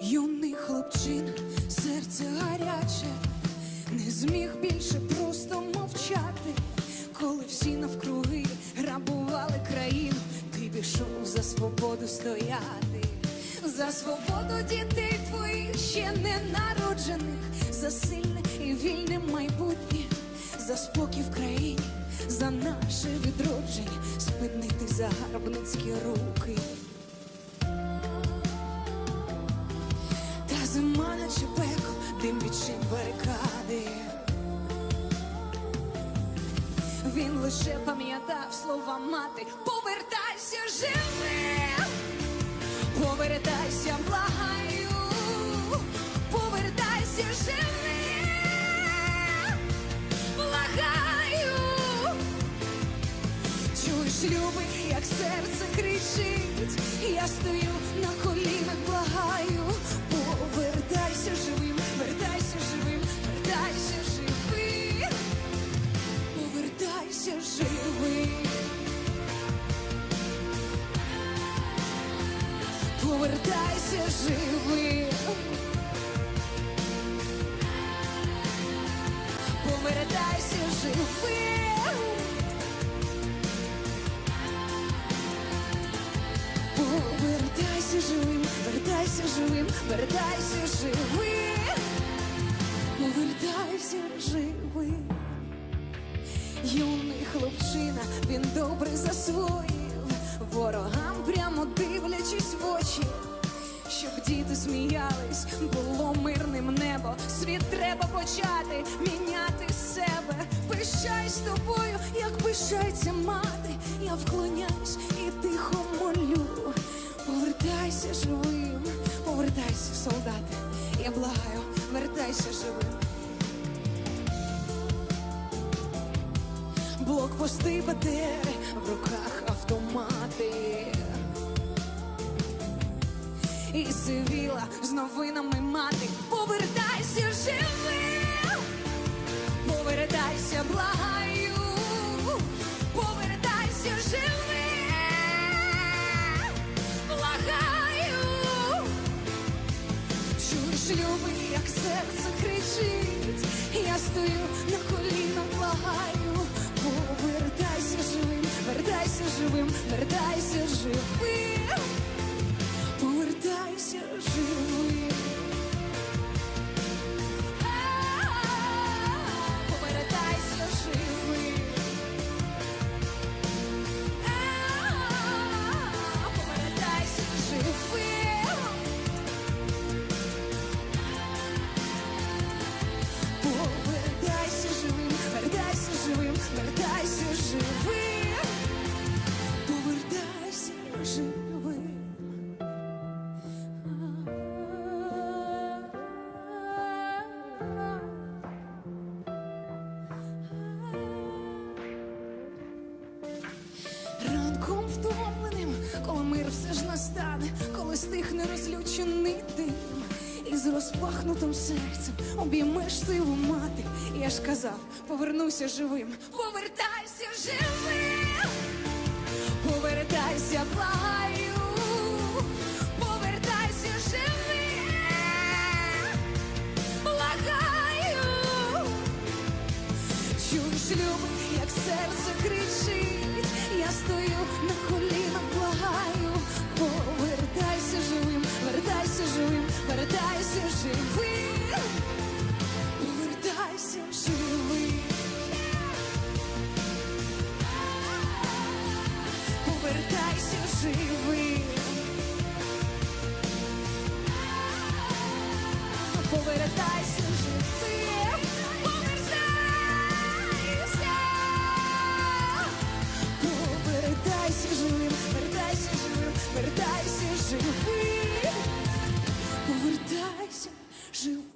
Юний хлопчина, серце гаряче, не зміг більше просто мовчати, коли всі навкруги грабували країну, ти пішов за свободу стояти, за свободу дітей твоїх ще не народжених, за сильне і вільне майбутнє, за спокій в країні, за наше відродження, спинити загарбницькі руки. Барикади. Він лише пам'ятав слова мати. Повертайся живим, повертайся, благаю, повертайся живим, благаю. Чуєш, любий, як серце кричить, я стою на колінах, благаю, Повертайся живим. Повертайся живим. Повертайся живим, вертайся живим, вертайся живим, повертайся живим. Юний хлопчина, він добре засвоїв, діти сміялись, було мирним небо. Світ треба почати міняти себе. Пишаюсь тобою, як пишається мати. Я вклоняюсь і тихо молю. Повертайся живим, повертайся, солдати. Я благаю, вертайся живим. Блокпости БТРи, в руках автомати. І сивіла. З новинами мати. Повертайся живим, повертайся, благаю, повертайся живим, благаю. Чуєш, любий, як серце кричить, я стою на колінах, благаю, повертайся живим, вертайся живим, вертайся живим, повертайся живим. А, Повертайся живим. А, Повертайся живим. Повертайся живим, вертайся живим, вертайся живим, повертайся живим. Мир все ж настане, коли стихне розлючений дим, і з розпахнутим серцем обіймеш сиву мати. Я ж казав, повернуся живим, повертайся живим, повертайся, благаю, повертайся живим, благаю. Чуєш, любий, як серце кричить, я стою на колінах, Передай всю